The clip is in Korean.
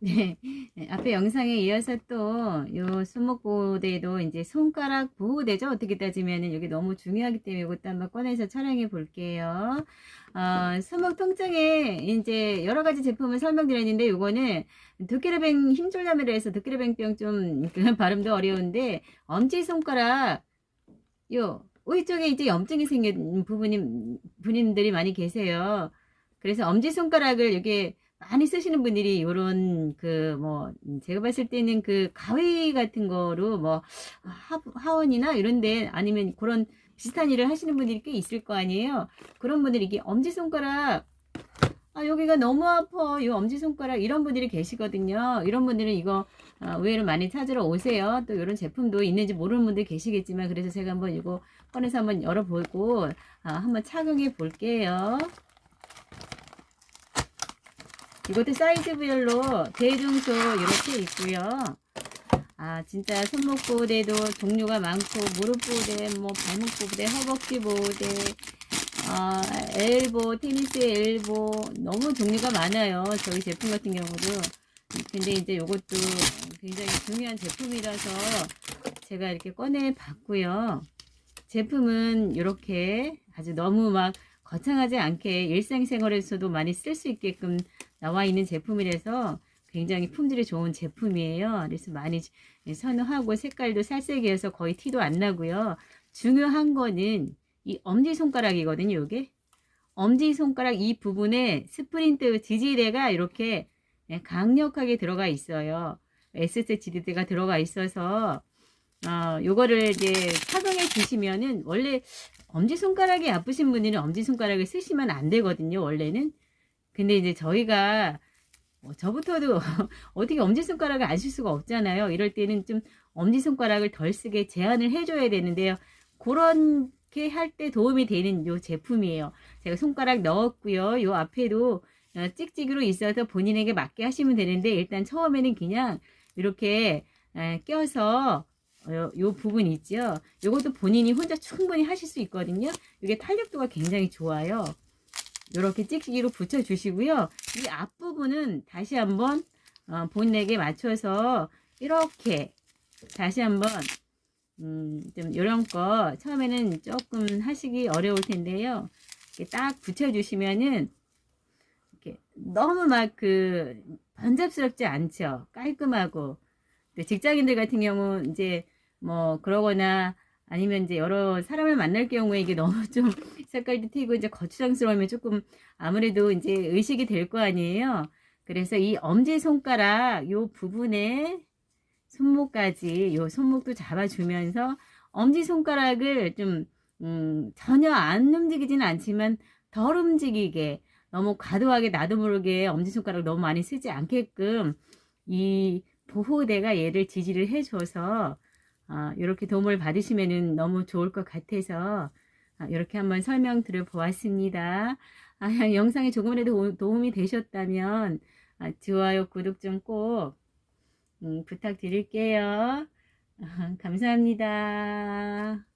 네, 네, 앞에 영상에 이어서 또 요 수목보호대도 이제 손가락 보호대죠. 어떻게 따지면은 여기 너무 중요하기 때문에 이것도 한번 꺼내서 촬영해 볼게요. 어, 수목 통증에 이제 여러 가지 제품을 설명드렸는데 요거는 도끼르뱅 힘줄염이라 해서 도끼르뱅병 좀그 발음도 어려운데 엄지 손가락 요 위쪽에 이제 염증이 생긴 부분님 분님들이 많이 계세요. 그래서 엄지 손가락을 여기 많이 쓰시는 분들이 요런 그 뭐 제가 봤을 때는 그 가위 같은 거로 뭐 하, 하원이나 이런데 아니면 그런 비슷한 일을 하시는 분들이 꽤 있을 거 아니에요. 그런 분들이 이게 엄지손가락 아 여기가 너무 아파 요 엄지손가락 이런 분들이 계시거든요. 이런 분들은 이거 어, 의외로 많이 찾으러 오세요. 또 이런 제품도 있는지 모르는 분들 계시겠지만 그래서 제가 한번 이거 꺼내서 한번 열어보고 아, 한번 착용해 볼게요. 이것도 사이즈별로 대중소 이렇게 있고요. 아 진짜 손목 보호대도 종류가 많고 무릎 보호대, 뭐 발목 보호대, 허벅지 보호대, 아 엘보, 테니스 엘보 너무 종류가 많아요. 저희 제품 같은 경우도. 근데 이제 이것도 굉장히 중요한 제품이라서 제가 이렇게 꺼내 봤고요. 제품은 이렇게 아주 너무 막 거창하지 않게 일상생활에서도 많이 쓸 수 있게끔 나와 있는 제품이라서 굉장히 품질이 좋은 제품이에요. 그래서 많이 선호하고 색깔도 살색이어서 거의 티도 안 나고요. 중요한 거는 이 엄지손가락이거든요. 이게 엄지손가락 이 부분에 스프린트 지지대가 이렇게 강력하게 들어가 있어요. SS 지지대가 들어가 있어서 어, 요거를 이제 착용해 주시면은 원래 엄지손가락이 아프신 분들은 엄지손가락을 쓰시면 안 되거든요. 원래는 근데 이제 저희가 뭐 저부터도 어떻게 엄지손가락을 안 쓸 수가 없잖아요. 이럴 때는 좀 엄지손가락을 덜 쓰게 제한을 해줘야 되는데요. 그렇게 할 때 도움이 되는 요 제품이에요. 제가 손가락 넣었고요. 요 앞에도 어, 찍찍이로 있어서 본인에게 맞게 하시면 되는데 일단 처음에는 그냥 이렇게 에, 껴서 어, 요, 요 부분 있죠. 요것도 본인이 혼자 충분히 하실 수 있거든요. 이게 탄력도가 굉장히 좋아요. 이렇게 찍찍이로 붙여 주시고요. 이 앞부분은 다시 한번 어, 본인에게 맞춰서 이렇게 다시 한번 음, 좀 요런 거 처음에는 조금 하시기 어려울 텐데요. 이렇게 딱 붙여 주시면은 이렇게 너무 막 그 번잡스럽지 않죠. 깔끔하고 또 직장인들 같은 경우 이제 뭐 그러거나 아니면 이제 여러 사람을 만날 경우에 이게 너무 좀 색깔도 튀고 이제 거추장스러우면 조금 아무래도 이제 의식이 될 거 아니에요. 그래서 이 엄지 손가락 요 부분에 손목까지 요 손목도 잡아주면서 엄지 손가락을 좀 음, 전혀 안 움직이지는 않지만 덜 움직이게 너무 과도하게 나도 모르게 엄지 손가락 너무 많이 쓰지 않게끔 이 보호대가 얘를 지지를 해줘서 아, 이렇게 도움을 받으시면 너무 좋을 것 같아서 아, 이렇게 한번 설명 드려 보았습니다. 아, 영상이 조금이라도 도움이 되셨다면 아, 좋아요, 구독 좀꼭 음, 부탁드릴게요. 아, 감사합니다.